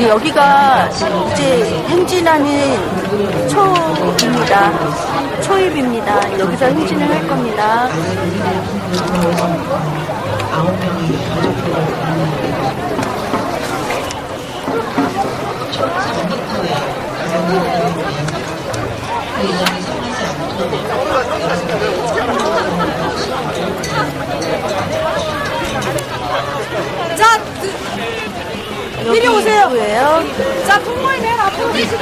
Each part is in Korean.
여기가 이제 행진하는 초입니다. 초입입니다. 여기서 행진을 할 겁니다. 자, 이리 오세요. 예요 자, 통모임 맨 앞으로 계시고.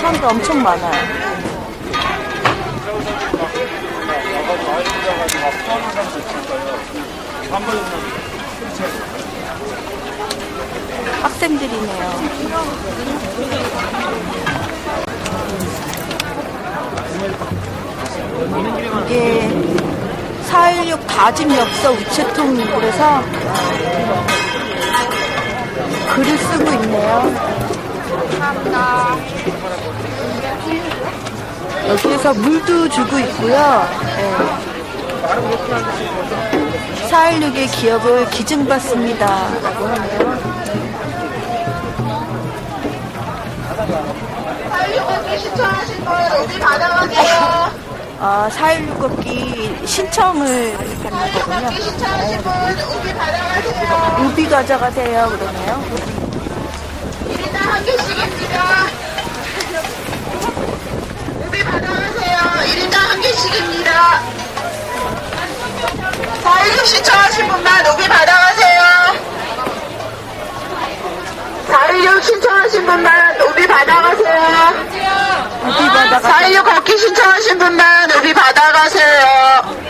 사람도 엄청 많아요. 학생들이네요. 이게 416 다짐 역사 우체통이고 그래서 글을 쓰고 있네요. 여기에서 물도 주고 있고요. 네. 416의 기업을 기증받습니다. 라고 하네요. 신청하신 분 어디 받아가세요? 아, 416 걷기 신청을 받는 거군요. 신청하신 분 어디 받아가세요? 우비 가져가세요. 그러네요. 일단 한 개씩입니다. 우비 받아가세요. 1인당 한 개씩입니다. 416 신청하신 분만 우비 받아가세요. 416 신청하신 분만 우비 받아가세요. 우비 받아가 416 걷기 신청하신 분만 우비 받아가세요.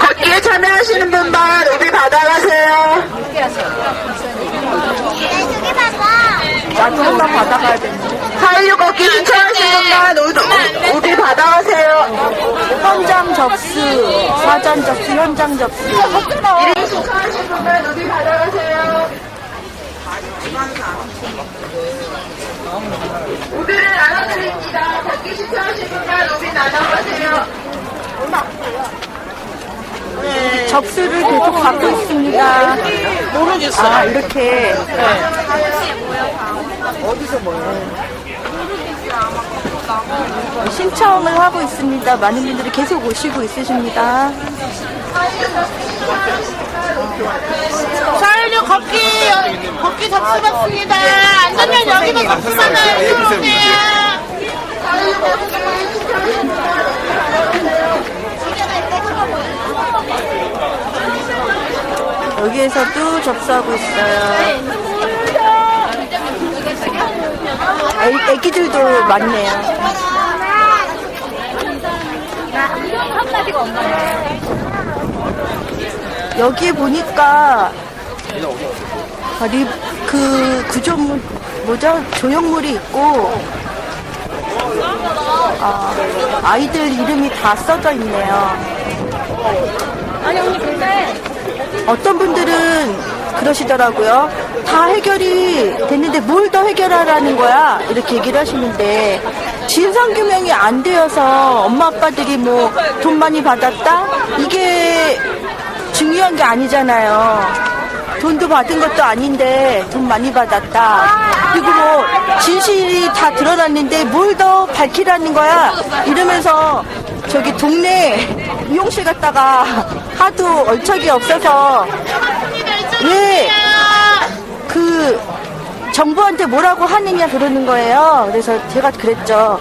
걷기에 참여하시는 분만 우비 받아가세요. 나도 한번 받아가야 되는데. 416 걷기 신청하신 분만 우- 우비 받아가세요. 현장 접수, 사전 접수, 현장 접수. 1인 신청하신 분만 우비 받아가세요. 우비를 나눠드립니다. 걷기 신청하신 분만 우비 나눠가세요. 접수를 계속 받고 있습니다. 모르겠어요. 아, 이렇게. 어디서 뭐요? 신청을 하고 있습니다. 많은 분들이 계속 오시고 있으십니다. 416 걷기, 걷기 접수 받습니다. 안 되면 여기도? 이쪽으로 오세요. 여기에서도 접수하고 있어요. 애, 애기들도 많네요. 여기 보니까 아, 리, 그 구조물 뭐죠 조형물이 있고 아, 아이들 이름이 다 써져 있네요. 아니, 언니, 근데. 어떤 분들은 그러시더라고요. 다 해결이 됐는데 뭘 더 해결하라는 거야? 이렇게 얘기를 하시는데 진상 규명이 안 되어서 엄마 아빠들이 뭐 돈 많이 받았다? 이게 중요한 게 아니잖아요. 돈도 받은 것도 아닌데 돈 많이 받았다. 그리고 뭐 진실이 다 드러났는데 뭘 더 밝히라는 거야? 이러면서 저기 동네 미용실 갔다가 하도 얼척이 없어서 왜 그 정부한테 뭐라고 하느냐 그러는 거예요. 그래서 제가 그랬죠.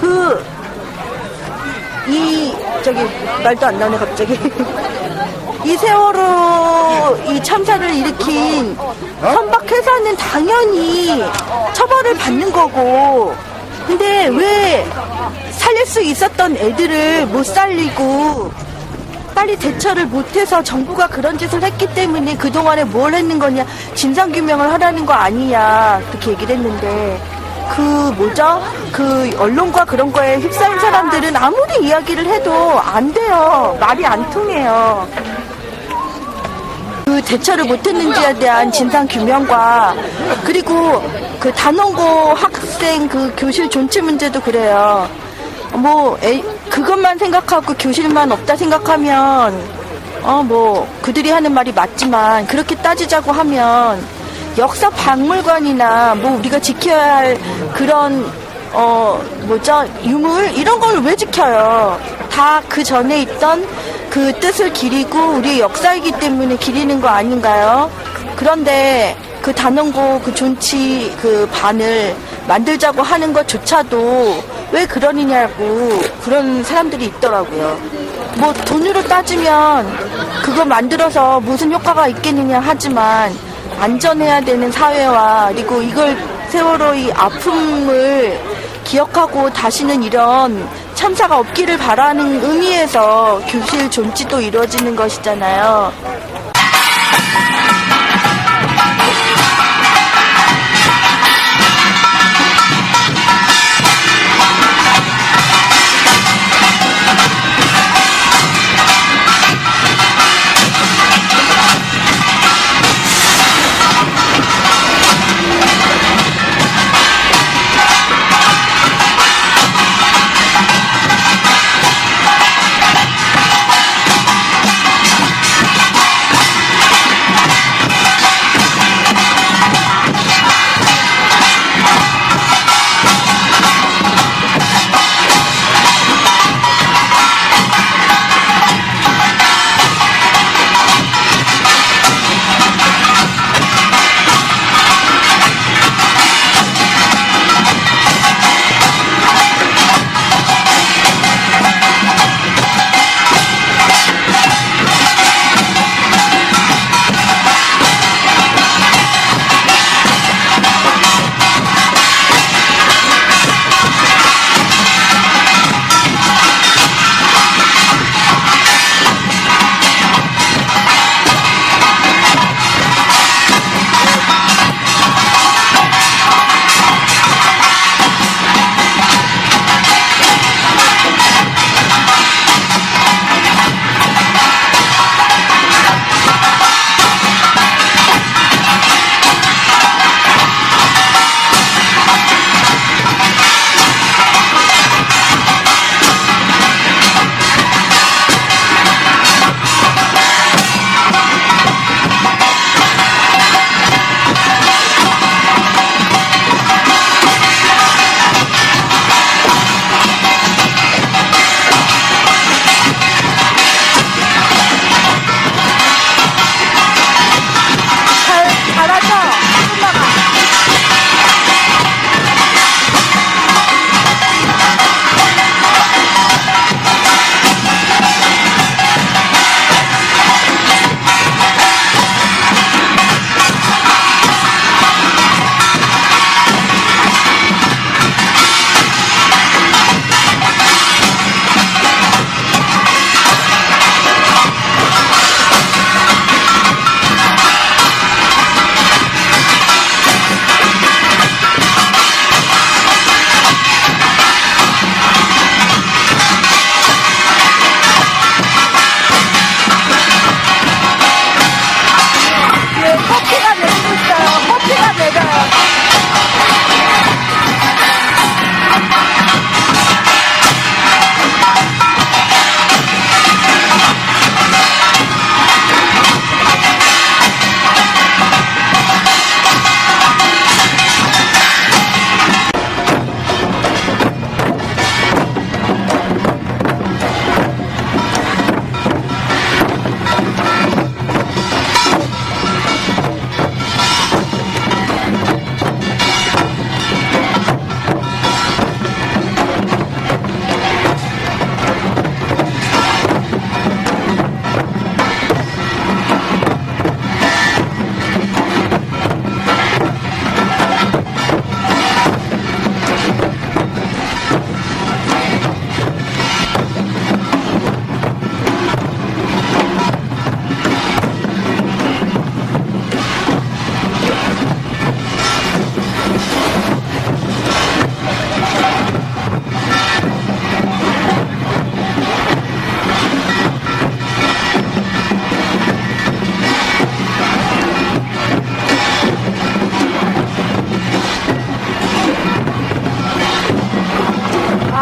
그 이 저기 말도 안 나오네 갑자기. 이 세월호 이 참사를 일으킨 선박회사는 당연히 처벌을 받는 거고. 근데 왜 살릴 수 있었던 애들을 못 살리고 빨리 대처를 못해서 정부가 그런 짓을 했기 때문에 그동안에 뭘 했는 거냐? 진상규명을 하라는 거 아니냐? 그렇게 얘기를 했는데 그 뭐죠? 그 언론과 그런 거에 휩싸인 사람들은 아무리 이야기를 해도 안 돼요. 말이 안 통해요 그 대처를 못했는지에 대한 진상 규명과 그리고 그 단원고 학생 그 교실 존치 문제도 그래요. 뭐 에, 그것만 생각하고 교실만 없다 생각하면 어, 뭐, 그들이 하는 말이 맞지만, 그렇게 따지자고 하면, 역사 박물관이나, 뭐, 우리가 지켜야 할 그런, 어, 뭐죠, 유물? 이런 걸 왜 지켜요? 다 그 전에 있던 그 뜻을 기리고, 우리의 역사이기 때문에 기리는 거 아닌가요? 그런데, 그 단원고 그 존치 그 반을 만들자고 하는 것조차도 왜 그러느냐고 그런 사람들이 있더라고요. 뭐 돈으로 따지면 그거 만들어서 무슨 효과가 있겠느냐 하지만 안전해야 되는 사회와 그리고 이걸 세월호의 아픔을 기억하고 다시는 이런 참사가 없기를 바라는 의미에서 교실 존치도 이루어지는 것이잖아요.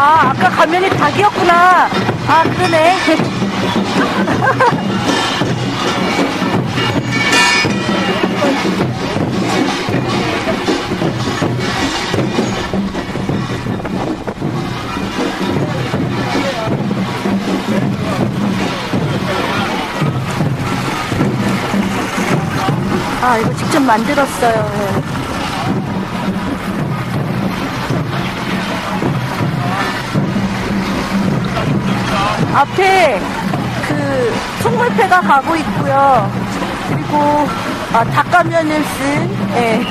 아, 아까 가면이 닭이었구나. 아, 그러네. 아, 이거 직접 만들었어요. 앞에 그 송물패가 가고 있고요. 그리고 아, 닭가면을 쓴, 예.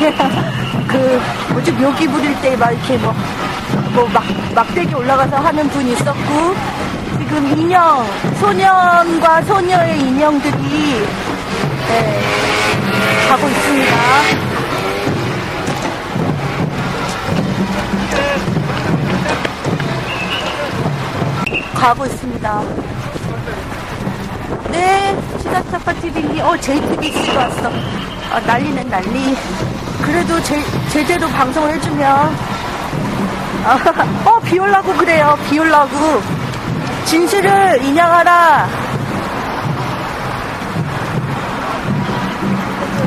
그, 뭐지, 묘기 부릴 때 막 이렇게 뭐, 뭐 막, 막대기 올라가서 하는 분이 있었고, 지금 인형, 소년과 소녀의 인형들이, 예, 가고 있습니다. 가고 있습니다. 네, 시사타파 TV니, 어, JTBC가 왔어. 아, 난리는 난리. 그래도 제, 제대로 방송을 해주면, 아, 어, 비 올라고 그래요. 비 올라고. 진실을 인양하라.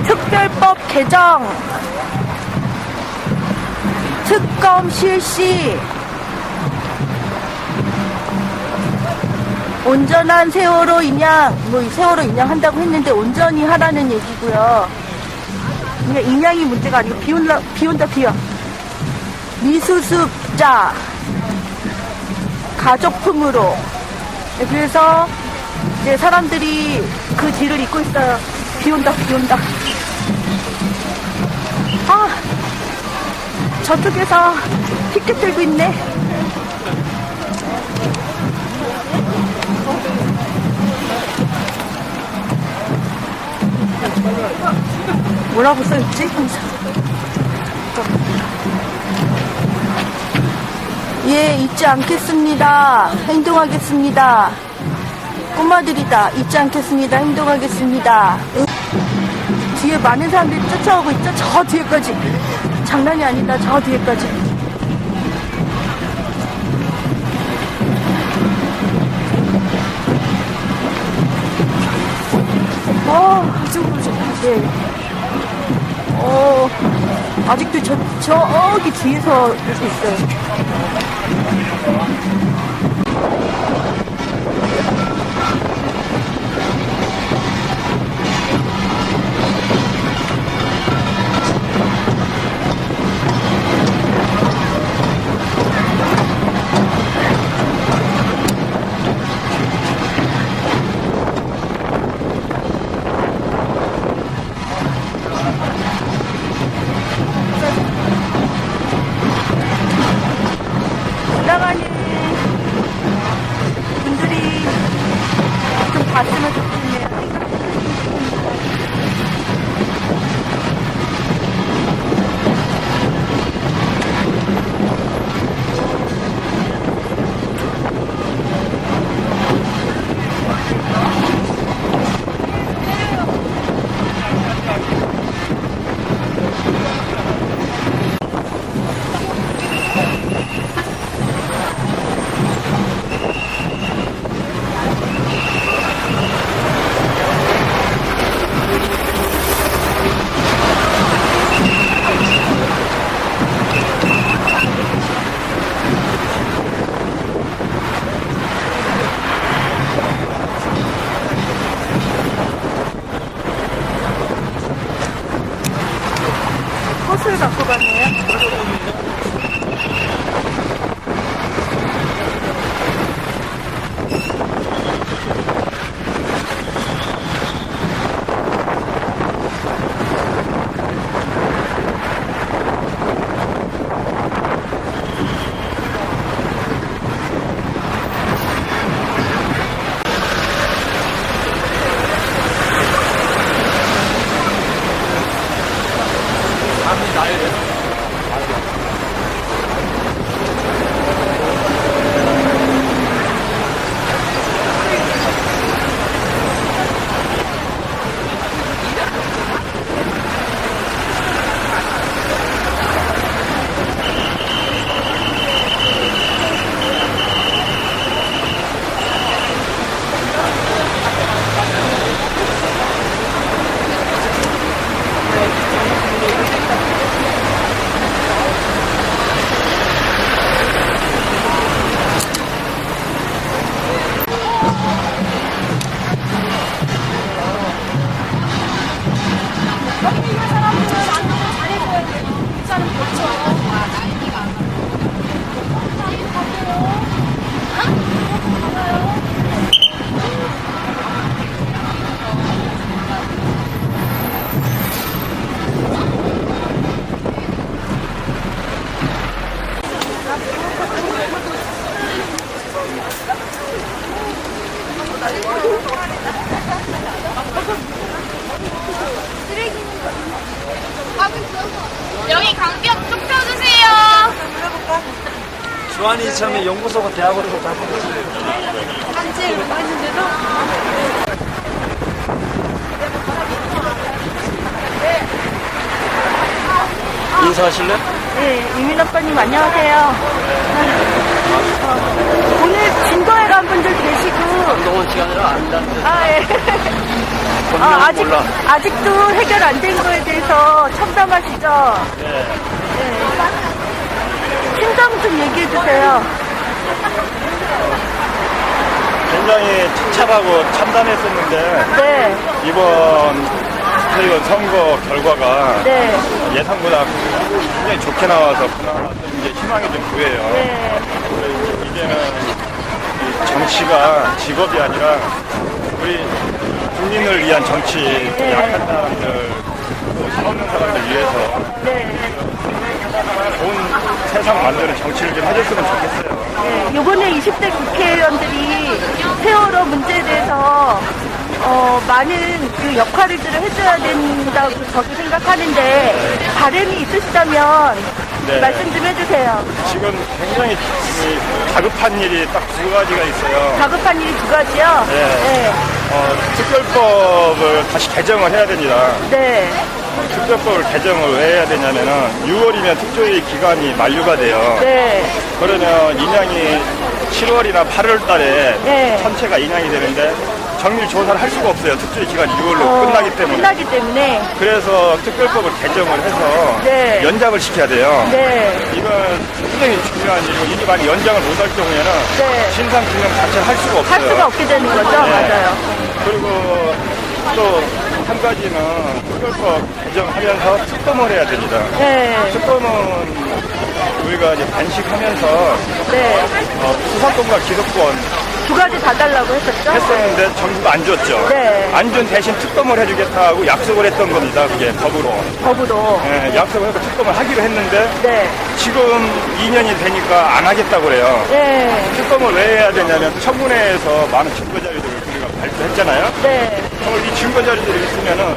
특별법 개정. 특검 실시. 온전한 세월호 인양, 뭐 세월호 인양한다고 했는데 온전히 하라는 얘기고요. 그냥 인양이 문제가 아니고 비 온다, 비 온다, 비와. 미수습자, 가족품으로. 네, 그래서 이제 사람들이 그 뒤를 잇고 있어요. 비 온다, 비 온다. 아, 저쪽에서 피켓 들고 있네. 뭐라고 써있지? 예, 잊지 않겠습니다. 행동하겠습니다. 꼬마들이다. 잊지 않겠습니다. 행동하겠습니다. 응. 뒤에 많은 사람들이 쫓아오고 있죠? 저 뒤에까지. 장난이 아니다. 저 뒤에까지. 어, 이쪽으로 좀, 예. 어, 아직도 저, 저기 뒤에서 오고 있어요. 처음에 연구소가 대학으로 다 한지 뭐 했는데도 인사하실래? 네, 이민 아빠님 안녕하세요. 어, 오늘 진도에 간 분들 계시고, 씨가 아니라 안다는데 아, 예. 아, 아직, 몰라. 아직도 해결 안 된 거에 대해서 첨담하시죠? 네. 심정 좀 얘기해 주세요. 굉장히 착잡하고 참담했었는데 네, 이번 국회의원 선거 결과가 네, 예상보다 굉장히 좋게 나와서 그나마 좀 이제 희망이 좀 보여요. 네, 이제는 이 정치가 직업이 아니라 우리 국민을 위한 정치, 네. 약한 사람들, 또 힘없는 사람들 위해서 네. 좋은 세상 만드는 정치를 좀 해줬으면 좋겠어요. 네, 요번에 20대 국회의원들이 세월호 문제에 대해서 어, 많은 그 역할들을 해줘야 된다고 저도 생각하는데 바람이 있으시다면 네. 말씀 좀 해주세요. 지금 굉장히 이 다급한 일이 딱 두 가지가 있어요. 다급한 일이 두 가지요. 네. 어, 특별법을 다시 개정을 해야 됩니다. 네. 특별법을 개정을 왜 해야 되냐면은 6월이면 특조위 기간이 만료가 돼요. 네. 그러면 인양이 7월이나 8월 달에 네. 전체가 인양이 되는데 정밀 조사를 할 수가 없어요. 특조위 기간이 6월로 어, 끝나기 때문에. 끝나기 때문에. 그래서 특별법을 개정을 해서 네. 연장을 시켜야 돼요. 네. 이건 굉장히 중요한 일이고 이게 만약 연장을 못 할 경우에는 네. 신상 규명 자체를 할 수가 없어요. 할 수가 없게 되는 거죠. 맞아요. 그리고 또 한 가지는 특별법 개정하면서 특검을 해야 됩니다. 네. 특검은 우리가 이제 단식하면서 네. 어, 수사권과 기소권 두 가지 다 달라고 했었죠. 했었는데 정부가 안 줬죠. 네. 안 준 대신 특검을 해주겠다고 약속을 했던 겁니다. 그게 법으로. 네. 법으로. 예, 약속을 해서 특검을 하기로 했는데 네. 지금 2년이 되니까 안 하겠다고 그래요. 네. 특검을 왜 해야 되냐면 청문회에서 많은 증거 자료들을 우리가 발표 했잖아요. 네. 어, 이 증거 자료들이 있으면은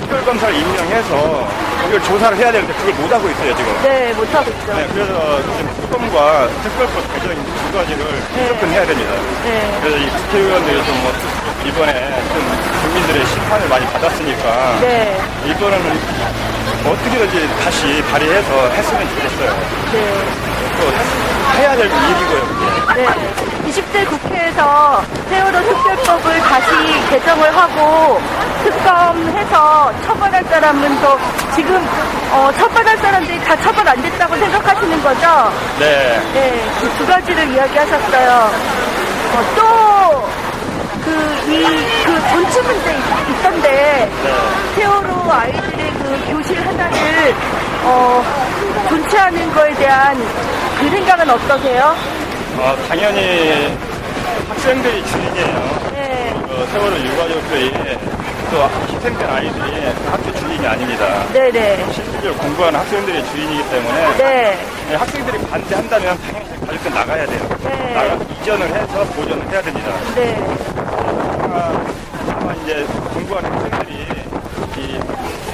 특별검사를 임명해서 이걸 조사를 해야 되는데 그걸 못 하고 있어요 지금. 네. 못 하고 있죠. 네, 그래서 지금 특검과 특별법 개정 두 가지를 무조건 해야 됩니다. 네. 그래서 이 국회의원들이 좀뭐 이번에 좀 국민들의 심판을 많이 받았으니까 네. 이번에는 어떻게든지 다시 발의해서 했으면 좋겠어요. 네. 또 해야 될 일이고요. 그게. 네. 20대 국회에서 세월호 특별법을 다시 개정을 하고 특검해서 처벌할 사람은 또 지금 어, 처벌할 사람들이 다 처벌 안 됐다고 생각하시는 거죠? 네. 네, 그 두 가지를 이야기하셨어요. 어, 또, 그, 이, 그 존치 문제 있- 있던데, 세월호 아이들의 그 교실 하나를, 어, 존치하는 거에 대한 그 생각은 어떠세요? 어, 당연히 학생들이 주인이에요. 네, 그 세월호 유가족들이 또 희생된 아이들이 학교 주인이 아닙니다. 네네. 실질적으로 공부하는 학생들이 주인이기 때문에 네, 네, 학생들이 반대한다면 당연히 가족들 나가야 돼요. 네. 나가 이전을 해서 보전을 해야 됩니다. 네, 아마, 아마 이제 공부하는 학생들이 이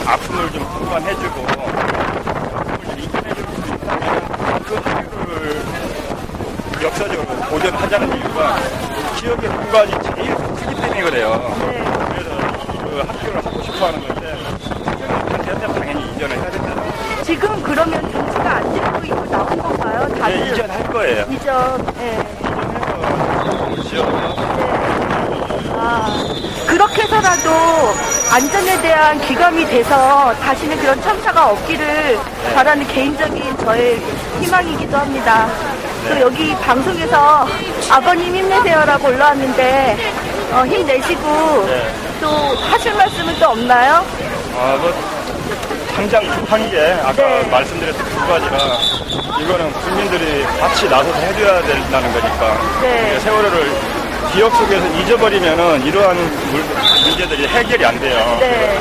아픔을 좀 공감해주고 아픔을 좀 이겨내줄 수 있다면 그 학교를 역사적으로 보전하자는 이유가 기억의 공간이 제일 크기 때문에 그래요. 네. 그래서 그 학교를 하고 싶어 하는 건데 반대한다면 당연히 이전을 해야 된다. 지금 그러면 존치가 안 되고 있고 나온 건가요? 네, 다들? 이전할 거예요. 이전, 네. 이전해서 지역 아, 그렇게 해서라도 안전에 대한 귀감이 돼서 다시는 그런 참사가 없기를 바라는 개인적인 저의 희망이기도 합니다. 또 여기 방송에서 아버님 힘내세요라고 올라왔는데 어, 힘내시고 네. 또 하실 말씀은 또 없나요? 아, 뭐, 당장 급한 게 아까 네. 말씀드렸던 두 가지라 이거는 국민들이 같이 나서서 해줘야 된다는 거니까 네. 세월호를 기억 속에서 잊어버리면은 이러한 물- 문제들이 해결이 안 돼요. 네,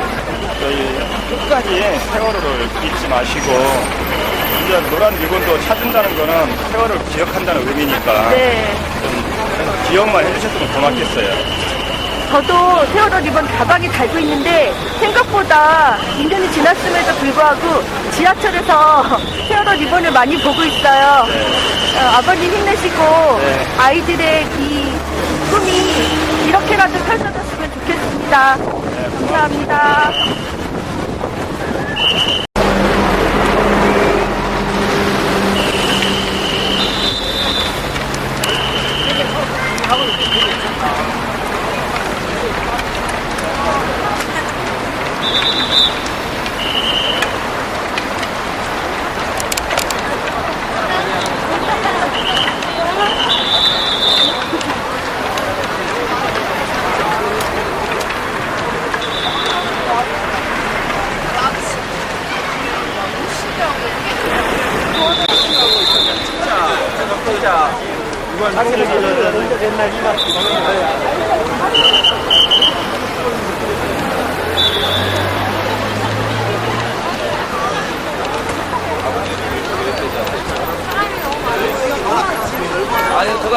저희 끝까지 세월호를 잊지 마시고 이제 노란 리본도 찾는다는 거는 세월호를 기억한다는 의미니까 네. 좀 기억만 해주셨으면 고맙겠어요. 저도 세월호 리본 가방에 달고 있는데 생각보다 생각보다 2년이 지났음에도 불구하고 지하철에서 세월호 리본을 많이 보고 있어요. 어, 아버님 힘내시고 아이들의 이 꿈이 이렇게라도 펼쳐졌으면 좋겠습니다. 감사합니다.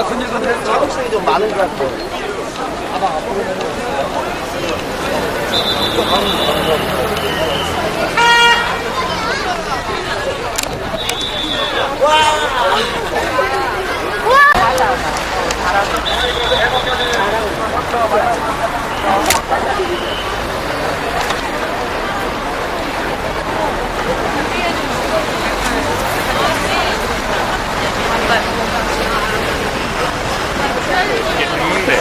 근데 자극성이 좀 많은 것 같아요. 아마 앞으로 와! 와! 맞아, 맞아. 잘하고. 잘하고. Thank you. けるので。